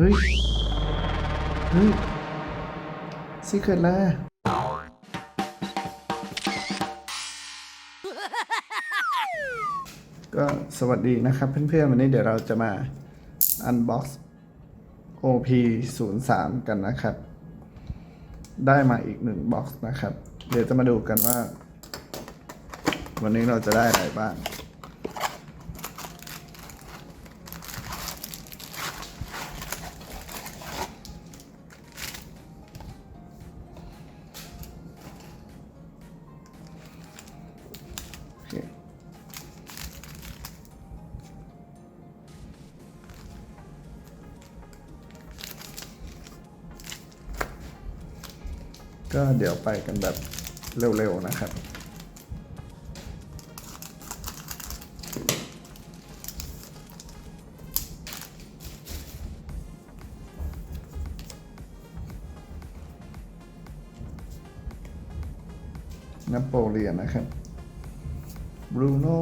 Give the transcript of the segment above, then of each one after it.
เฮ้ย เฮ้ยซีเคิร์แล้วก็สวัสดีนะครับเพื่อนๆ วันนี้เดี๋ยวเราจะมา unbox OP 0 3กันนะครับ ได้มาอีกหนึ่งบ็อกซ์นะครับ เดี๋ยวจะมาดูกันว่า วันนี้เราจะได้อะไรบ้าง ก็เดี๋ยวไปกันแบบเร็ว ๆ นะครับ นโปเลียนนะครับบรูโน่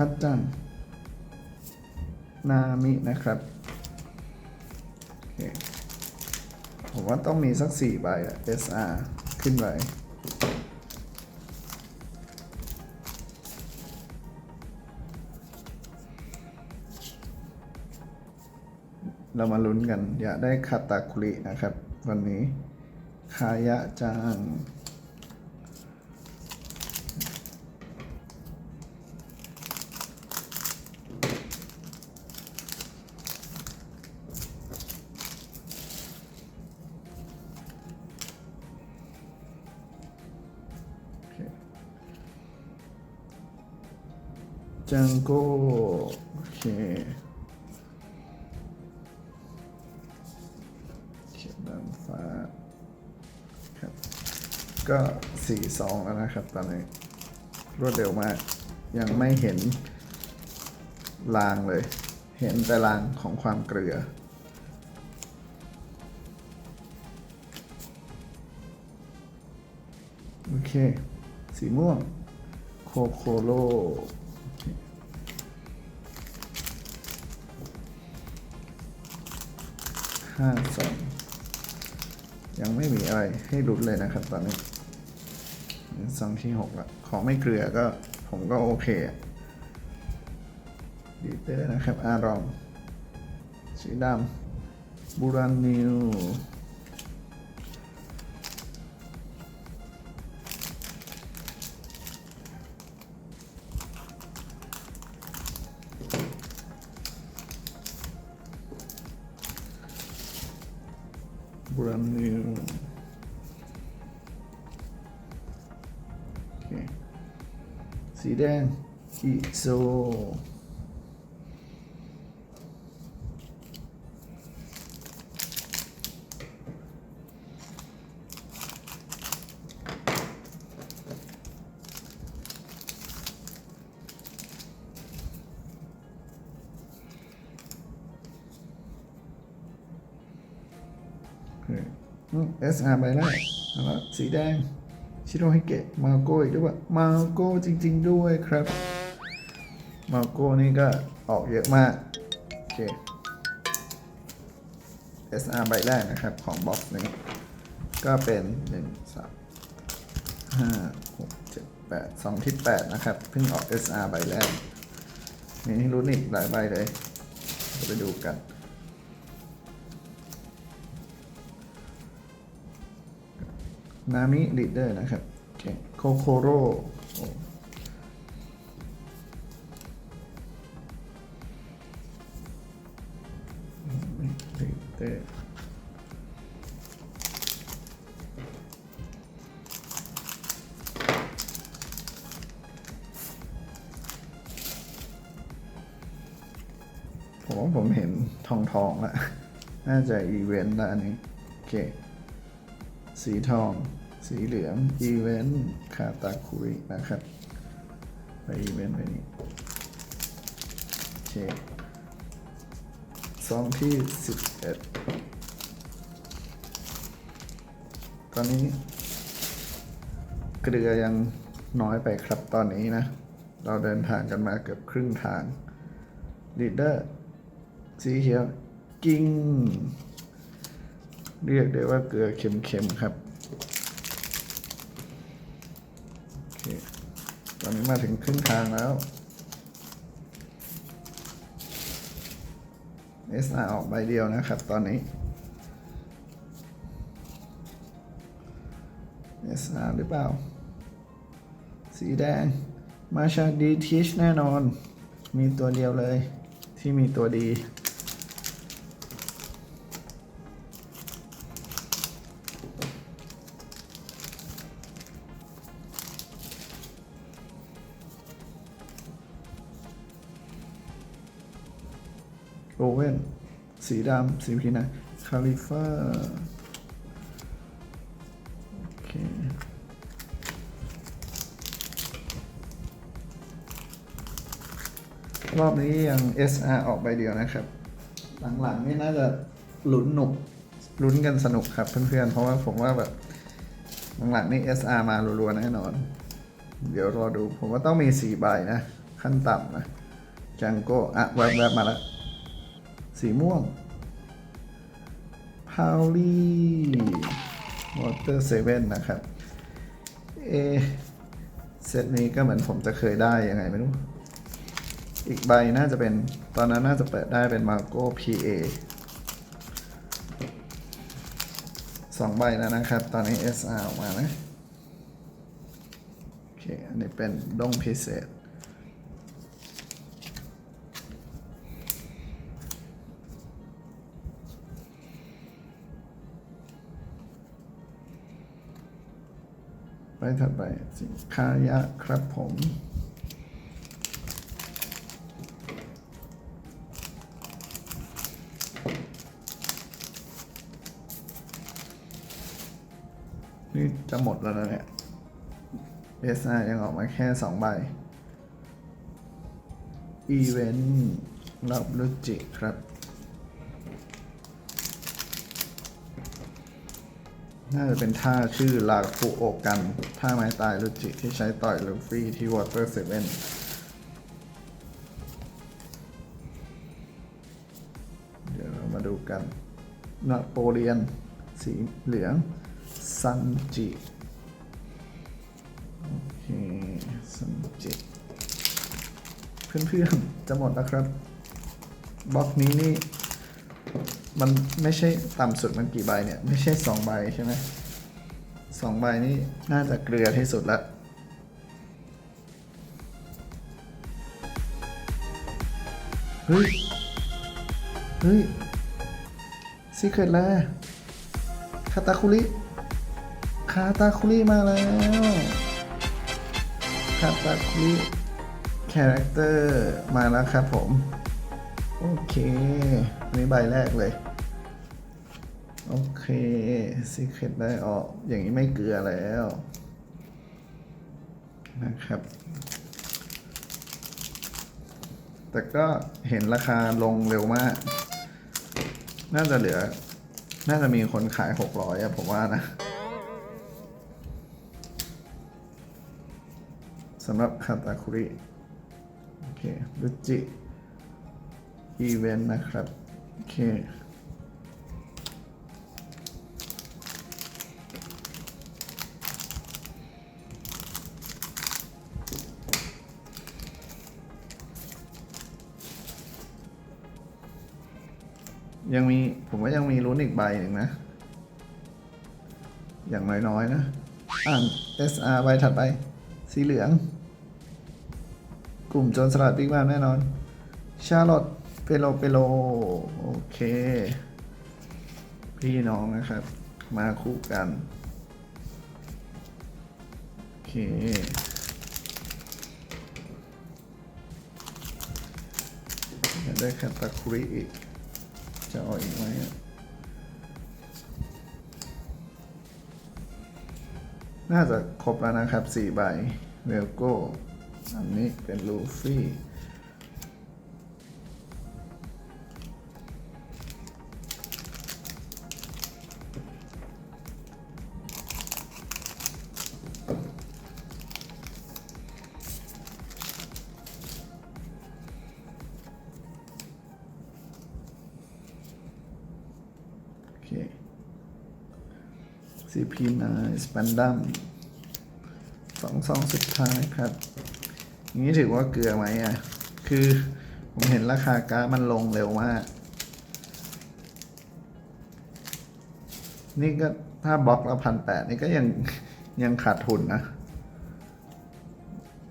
ฮัตจันนามินะครับผมว่าต้องมีสักสี่ใบอะ SR ขึ้นไปเรามาลุ้นกัน อยากได้คาตาคุรินะครับ วันนี้ คายะจัง จังโก้โอเคเขียนด้านฟ้าครับก็สี่สองแล้วนะครับตอนนี้ รวดเร็วมาก ยังไม่เห็นลางเลย เห็นแต่ลางของความเกลือโอเค สีม่วง โคโคโล ห้าสองยังไม่มีอะไรให้รุ้นเลยนะครับตอนนี้ซองที่หกละของไม่เกลือก็ผมก็โอเคดีเตอร์นะครับ อารอมสีดำบูรานิว บรันนิวโเอสอาร์ใบแรกแล้วสีแดง ชิโรฮิเกะ มาโกอีกด้วยว่ามาโกจริง ๆ ด้วยครับ มาโกนี่ก็ออกเยอะมาก โอเค SR ใบแรกนะครับ ของบ็อกซ์นี้ ก็เป็น 1 3 5 6 7 8 2ที่ 8 นะครับ เพิ่งออก SR ใบแรกมีให้รู้นอีกหลายใบเลยเดี๋ยวไปดูกัน นามิลีดเดอร์นะครับโอเคโคโคโร่โอ้ลีดเดอร์ผมว่าผมเห็นทองทองล้วน่าจะอีเวนต์ละอันนี้ โอเค สีทอง สีเหลืองอีเวนต์คาตาคุยนะครับ ไปอีเวนต์ไปนี้ซองที่สิบเอ็ดตอนนี้ เกลือยังน้อยไปครับตอนนี้นะ เราเดินทางกันมาเกือบครึ่งทางลีดเดอร์สีเขียวกิ้ง เรียกได้ว่าเกลือเค็มๆครับตอนนี้มาถึงครึ่งทางแล้ว SR ออกใบเดียวนะครับตอนนี้ SR หรือเปล่า สีแดง มาชาดีทิชแน่นอน มีตัวเดียวเลยที่มีตัวดี เว่นสีดำสีพีนะคาลิฟาโอเครอบนี้ยัง SR ออกใบเดียวนะครับ หลังๆนี่น่าจะลุ้นหนุกลุ้นกันสนุกครับเพื่อนๆ เพราะว่าผมว่าแบบหลังๆนี่ SR มารัวๆแน่นอน เดี๋ยวรอดูผมว่าต้องมี 4 ใบนะ ขั้นต่ำนะจังโก้อะแวบๆมาแล้ว สีม่วงพาวลี่วอเตอร์เซเว่นนะครับ เอเซตนี้ก็เหมือนผมจะเคยได้ยังไงไม่รู้ อีกใบน่าจะเป็นตอนนั้นน่าจะเปิดได้เป็นมาโก้ PA สองใบแล้วนะครับ ตอนนี้ SR ออกมานะ โอเค อันนี้เป็นดงพิเศษ ไปถัดไปสินค้ายะครับผมนี่จะหมดแล้วนะเนี่ย SR ยังออกมาแค่สองใบอีเวนต์รับรุจิครับ น่าจะเป็นท่าชื่อลาฟูโอกันท่าไม้ตายรุจิที่ใช้ต่อยลูฟี่ที่วอเตอร์เซเว่นเดี๋ยวเรามาดูกันนโปเลียน สีเหลือง ซันจิโอเคซันจิเพื่อนๆจะหมดแล้วครับบล็อกนี้นี่ มันไม่ใช่ต่ำสุดมันกี่ใบเนี่ย ไม่ใช่สองใบใช่ไหมสองใบนี่น่าจะเกลือที่สุดละเฮ้ย เฮ้ยซีเครตแล้วคาตาคุริคาตาคุริมาแล้วคาตาคุริคาแรคเตอร์มาแล้วครับผม โอเค อันนี้ใบแรกเลย โอเคซีเครตได้ออก อย่างนี้ไม่เกลือแล้ว นะครับ แต่ก็เห็นราคาลงเร็วมาก น่าจะเหลือ น่าจะมีคนขายหกร้อยอะผมว่านะสำหรับคาตาคุริ โอเครุจิ อีเวนต์นะครับ โอเค ยังมีผมว่ายังมีลุ้นอีกใบหนึ่งนะ อย่างน้อยๆนะ อ่าน SR ใบถัดไป สีเหลือง กลุ่มโจรสลัดบิ๊กบามแน่นอน ชาร์ลอตเปโลเปโล โอเค พี่น้องนะครับ มาคู่กัน โอเคได้แคาตาคุริอีก จะเอาอีกไหมน่าจะครบแล้วนะครับสี่ใบเวลโก้อันนี้เป็นลูฟี่ CP9 Spandam สองซองสุดท้ายครับอย่างนี้ถือว่าเกลือไหมอะ คือผมเห็นราคาก๊าซมันลงเร็วมาก นี่ก็ถ้าบล็อกละพันแปดนี่ก็ยังยังขาดทุนนะ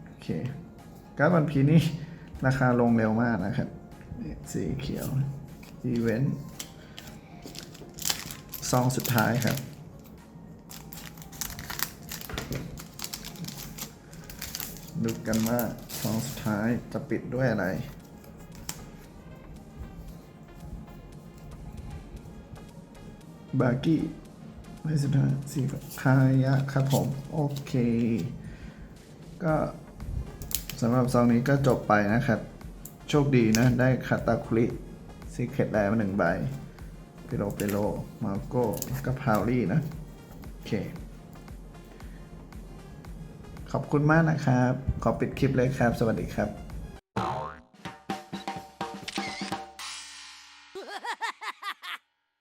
โอเคก๊าซวันพีนี่ราคาลงเร็วมากนะครับ สีเขียวอีเวนต์ซองสุดท้ายครับ ดูกันว่าซองสุดท้ายจะปิดด้วยอะไร บากี้ไม่สุดท้ายสีคายะครับผม โอเค ก็สำหรับซองนี้ก็จบไปนะครับ โชคดีนะ ได้คาตาคุริซีเคตแลมาหนึ่งใบเปโลเปโลมาโก้กับพาวลี่นะ โอเค ขอบคุณมากนะครับ ขอปิดคลิปเลยครับ สวัสดีครับ